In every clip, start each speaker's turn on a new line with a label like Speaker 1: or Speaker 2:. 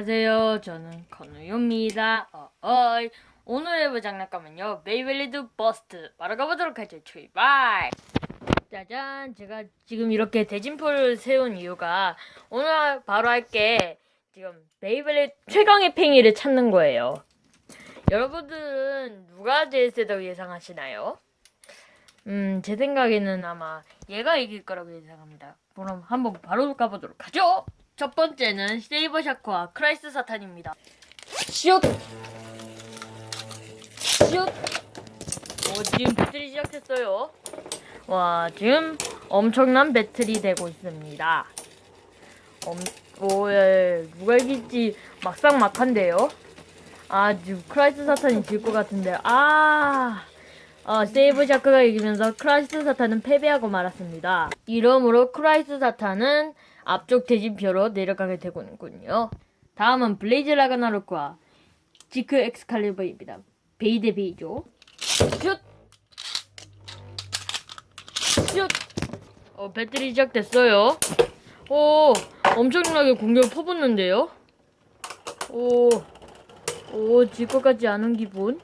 Speaker 1: 안녕하세요. 저는 건우유입니다. 어. 오늘 해볼 장난감은요. 메이벨리드 버스트. 바로 가보도록 하죠. 출발! 짜잔. 제가 지금 이렇게 대진표를 세운 이유가 오늘 바로 할게 지금 메이벨리 최강의 팽이를 찾는 거예요. 여러분들은 누가 제일 세다고 예상하시나요? 음, 제 생각에는 아마 얘가 이길 거라고 예상합니다. 그럼 한번 바로 가보도록 하죠! 첫 번째는 세이버 샤크와 크라이스 사탄입니다. 슛! 슛! 오, 지금 배틀이 시작했어요. 와, 지금 엄청난 배틀이 되고 있습니다. 엄, 오, 예, 누가 이길지 막상 막한데요. 아, 지금 크라이스 사탄이 질 것 같은데, 아, 어, 세이브 샤크가 이기면서 크라이스 사탄은 패배하고 말았습니다. 이러므로 크라이스 사탄은 앞쪽 대진표로 내려가게 되군요. 다음은 블레이즈 라그나로크와 지크 엑스칼리버입니다. 베이 대 베이죠. 슛! 슛! 어, 배틀이 시작됐어요. 오, 엄청나게 공격을 퍼붓는데요. 오, 오, 질 것 같지 않은 기분.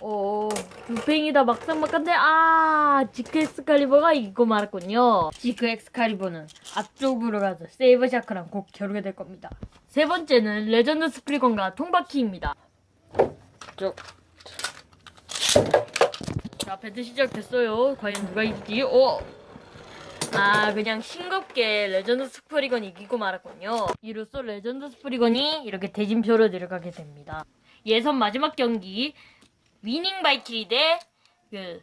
Speaker 1: 어, 두팽이다 막상 막한데 아 지크 엑스칼리버가 이기고 말았군요. 지크 엑스칼리버는 앞쪽으로 가서 세이버 샤크랑 곧 겨루게 될 겁니다. 세 번째는 레전드 스프리건과 통바퀴입니다. 쭉. 자 배트 시작됐어요. 과연 누가 이길지? 오. 아 그냥 싱겁게 레전드 스프리건이 이기고 말았군요. 이로써 레전드 스프리건이 이렇게 대진표로 내려가게 됩니다. 예선 마지막 경기 위닝 바이키리 대 그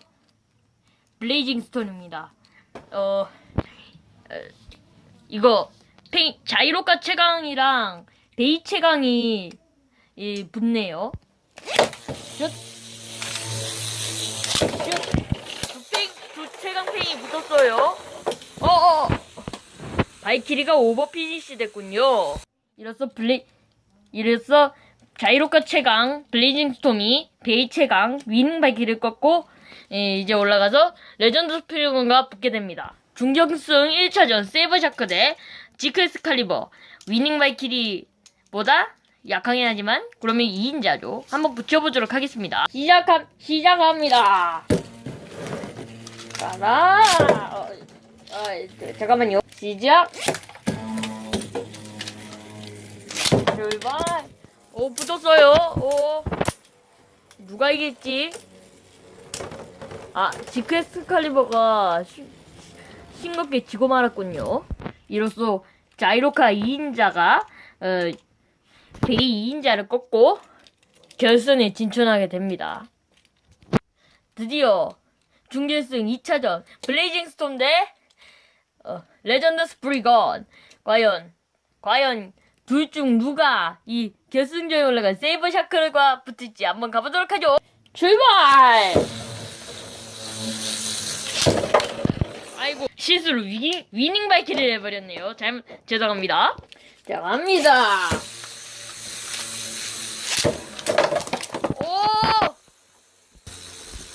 Speaker 1: 블레이징 스톤입니다. 어, 어 이거 페이, 자이로카 최강이랑 베이 최강이 이, 붙네요. 슛. 슛. 두, 팽, 두 최강 팽이 붙었어요. 어어. 바이키리가 오버 피니시 됐군요. 이로써 블레 이로써 자이로카 최강, 블레이징 스톰이 베이 최강, 위닝 바이키를 꺾고 예, 이제 올라가서 레전드 스피리건과 붙게 됩니다. 중경승 1차전 세이버 샤크 대 지크 에스칼리버 위닝 바이키리보다 약하긴 하지만 그러면 2인자죠. 한번 붙여보도록 하겠습니다. 시작하, 시작합니다. 가라. 어, 어, 잠깐만요. 시작. 출발. 오 붙었어요. 오 누가 이길지. 아 지크 엑스칼리버가 시- 싱겁게 지고 말았군요. 이로써 자이로카 2인자가 어, 베이 2인자를 꺾고 결승에 진출하게 됩니다. 드디어 중결승 2차전 블레이징 스톰 대 어, 레전드 스프리건 과연 과연 둘 중 누가 이 결승전에 올라간 세이버 샤크과 붙을지 한번 가보도록 하죠. 출발! 아이고 실수로 위닝, 위닝 바이키를 해버렸네요. 잘못 죄송합니다. 자 갑니다.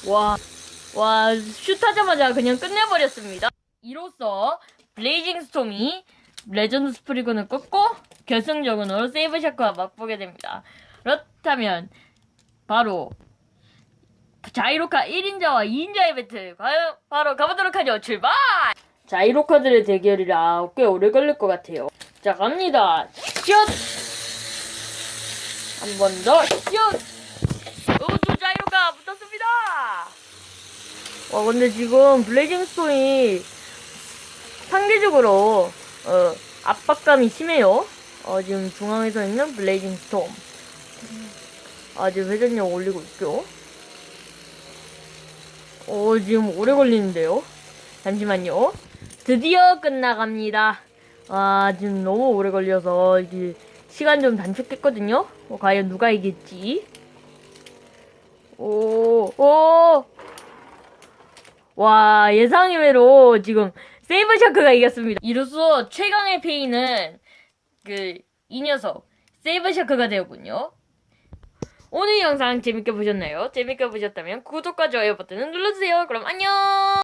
Speaker 1: 오! 와, 와, 슛하자마자 그냥 끝내버렸습니다. 이로써 블레이징 스톰이 레전드 스프리건을 꺾고 결승전으로 샤크와 맞보게 됩니다. 그렇다면 바로 자이로카 1인자와 2인자의 배틀 과연 바로 가보도록 하죠. 출발! 자이로카들의 대결이라 꽤 오래 걸릴 것 같아요. 자 갑니다. 슛! 한 번 더 슛! 우두 자이로카 붙었습니다. 와 근데 지금 블레이징 스톤이 상대적으로 어, 압박감이 심해요. 어, 지금 중앙에서 있는 블레이징 스톰. 아, 지금 회전력 올리고 있죠. 어, 지금 오래 걸리는데요. 잠시만요. 드디어 끝나갑니다. 아, 지금 너무 오래 걸려서 이제 시간 좀 단축했거든요. 어, 과연 누가 이길지. 오, 오! 와, 예상외로 지금 세이버 샤크가 이겼습니다. 이로써 최강의 페이는 그 이 녀석 세이버 샤크가 되었군요. 오늘 영상 재밌게 보셨나요? 재밌게 보셨다면 구독과 좋아요 버튼을 눌러주세요. 그럼 안녕!